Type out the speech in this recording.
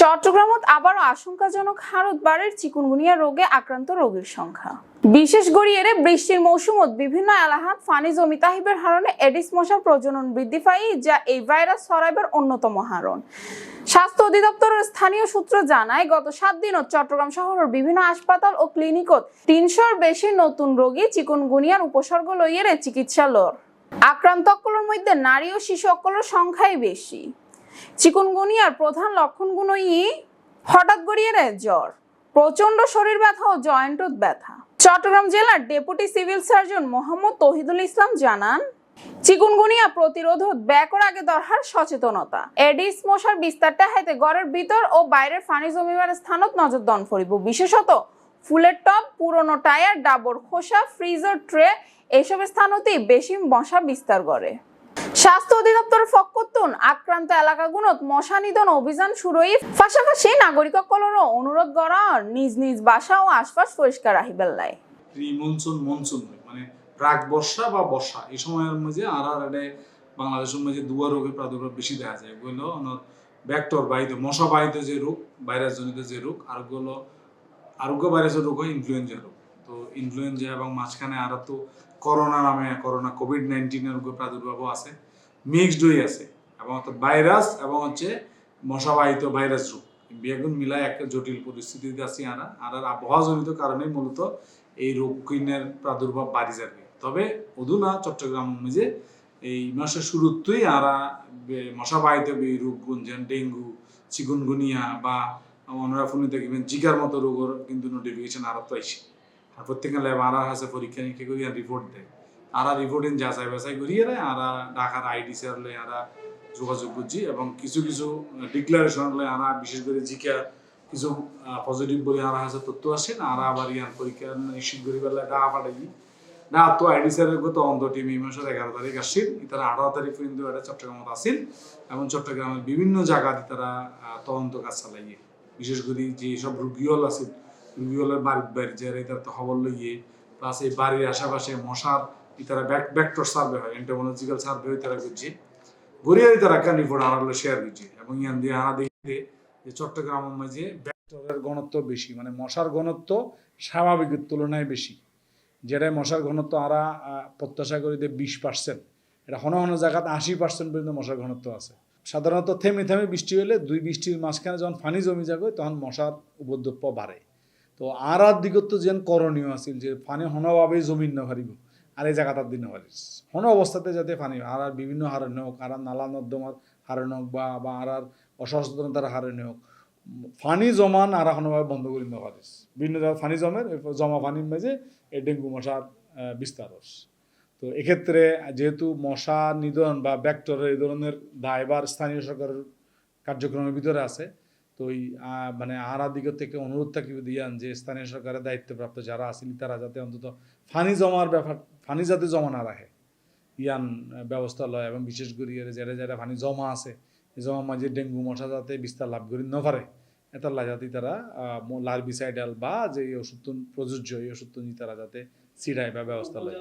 চট্টগ্রামত আবারও আশঙ্কাজনক হারত বাড়ের চিকুনগুনিয়া রোগে আক্রান্ত রোগীর সংখ্যা। বিশেষ গড়িয়ে বৃষ্টির মৌসুমত বিভিন্ন এলাহাত ফানি জমি তাহিবের হারণে এডিস মশার প্রজনন বৃদ্ধি পাই যা এই ভাইরাস ছড়াইবার অন্যতম হারণ। স্বাস্থ্য অধিদপ্তরের স্থানীয় সূত্র জানায়, গত সাত দিনত চট্টগ্রাম শহরের বিভিন্ন হাসপাতাল ও ক্লিনিকত তিনশোর বেশি নতুন রোগী চিকুনগুনিয়ার উপসর্গ লইয়েরে চিকিৎসালয়। আক্রান্ত অকলের মধ্যে নারী ও শিশু অকলের সংখ্যাই বেশি। চিকুনগুনিয়ার প্রধান লক্ষণগুলোই হঠাৎ গড়িয়ে জ্বর প্রচণ্ড শরীর ব্যথা ও জয়েন্টত ব্যথা। চট্টগ্রাম জেলার deputy civil surgeon Mohammad Tahidul Islam জানান চিকুনগুনিয়া প্রতিরোধ ব্যাকর আগে দরকার সচেতনতা। এডিস মশার বিস্তারটা হাইতে ঘরের ভিতর ও বাইরের ফানি জমিবার স্থানত নজর দন করিব বিশেষত ফুলের টপ পুরনো টায়ার, ডাবর খোসা, ফ্রিজার ট্রে, এসব স্থানতেই বেশি মশা বিস্তার করে স্বাস্থ্য অধিদপ্তর ফকতুন আক্রান্ত এলাকাগুলোত মশা নিধন অভিযান শুরুই। পাশাপাশি নাগরিকসকলেরও অনুরোধ করা নিজ নিজ বাসা ও আশপাশ পরিষ্কার রাখিবেল লাই। মনসুন মনসুন মানে প্রাক বর্ষা বা বর্ষা। এই সময়ের মধ্যে আর আর বাংলাদেশের মধ্যে দুয়া রোগের প্রাদুর্ভাব বেশি দেখা যায়। এগুলো ব্যাক্টর বাহিত, মশা বাহিত যে রোগ ভাইরাস জনিত যে রোগ আরগুলো আরোগ্য ভাইরাসের রোগ হয় ইনফ্লুয়েঞ্জা রোগ। তো ইনফ্লুয়েঞ্জা এবং মাঝখানে আর তো করোনা নামে করোনা কোভিড নাইন্টিনের রোগের প্রাদুর্ভাবও আছে মিক্সড হয়ে আছে। এবং অর্থাৎ ভাইরাস এবং হচ্ছে মশাবাহিত ভাইরাস রোগ। বেগুন মিলায় একটা জটিল পরিস্থিতিতে আছি আরা আর আর আবহাওয়াজনিত কারণে মূলত এই রোগ কিনের প্রাদুর্ভাব বাড়ি যাবে। তবে অধুনা চট্টগ্রাম মাঝে এই মাসের শুরুতেই আরা মশাবাহিত এই রোগ গুঞ্জন, ডেঙ্গু, চিকুনগুনিয়া বা অনরা ফোনে দেখবেন জিকার মতো রোগের কিন্তু নোটিফিকেশন আর তো আইসে। আর প্রত্যেক ল্যাব আর আছে পরীক্ষা নিরীক্ষা করি আর রিপোর্ট দেয়। আরা রিপোর্ট যাচাই বাছাই করিয়ে দেয়, আরা ঢাকার আইডি স্যারলে আরা যোগাযোগ করছি এবং কিছু কিছু ডিক্লারেশন আনা, বিশেষ করে জিকা, কিছু পজিটিভ বলে আনা আছে তথ্য আসে না আরা আবার ইয়ান পরীক্ষা নিশ্চিত করি বেলা ডা পাঠাই না, তো আইডি স্যারের গত অন্ধ টিম এই মাসের এগারো তারিখ আসছিল তারা আঠারো তারিখ পর্যন্ত এটা চট্টগ্রামত আসিল এবং চট্টগ্রামের বিভিন্ন জায়গাতে তারা তদন্ত কাজ চালাইয়ে। বিশেষ করে যে সব রুগীহল আছে রুগীহলের বাড়ির বাড়ি যারা তার তো খবর লইয়ে প্লাস এই বাড়ির আশেপাশে মশার তারা ব্যাক ব্যাক্টর সার্ভে হয় এন্টোমোলজিক্যাল সার্ভে তারা করছে আনারলো শেয়ার এবং যে মাঝে ঘনত্ব বেশি মানে মশার ঘনত্ব স্বাভাবিকের তুলনায় বেশি। যেটা মশার ঘনত্ব আরা প্রত্যাশা করি যে বিশ পার্সেন্ট এটা হন হন জায়গাতে আশি পার্সেন্ট পর্যন্ত মশার ঘনত্ব আছে। সাধারণত থেমে থেমে বৃষ্টি হলে দুই বৃষ্টির মাঝখানে যখন ফানি জমি যাবে, তখন মশার উপদ্রব বাড়ে। তো আর দিগত যেন করণীয় আছিল, যে ফানি হনভাবে জমিন না পারিব আর এই জায়গাটার দিন পারিস কোনো অবস্থাতে যাতে পানি, আর আর বিভিন্ন হারণে হোক, আর নালা নর্দমার হারণে হোক বা বা আর আর অসচেতনতার হারণে হোক ফানি জমান আর এখনোভাবে বন্ধ করে দিতে পারিস বিভিন্ন জায়গায় ফানি জমের জমা ফানির মাঝে এই ডেঙ্গু, মশার বিস্তার। তো এক্ষেত্রে যেহেতু মশা নিধন বা ব্যাক্টরের এই ধরনের দায়বার স্থানীয় সরকারের কার্যক্রমের ভিতরে আছে তো ওই মানে আরা দিক থেকে অনুরোধ থাকিব দিয়ান যে স্থানীয় সরকারের দায়িত্বপ্রাপ্ত যারা আছেন তারা যাতে অন্তত ফানি জমার ব্যাপার, ফানি যাতে জমা না রাখে, ইয়ান ব্যবস্থা লয় এবং বিশেষ করে যারা যারা ফানি জমা আছে। জমা মাঝে ডেঙ্গু মশা যাতে বিস্তার লাভ করি ন পারে এটার যাতে তারা লার্বিসাইডাল বা যে ওষুধ প্রযোজ্য এই ওষুধ তারা যাতে ছিড়ায় বা ব্যবস্থা লয়।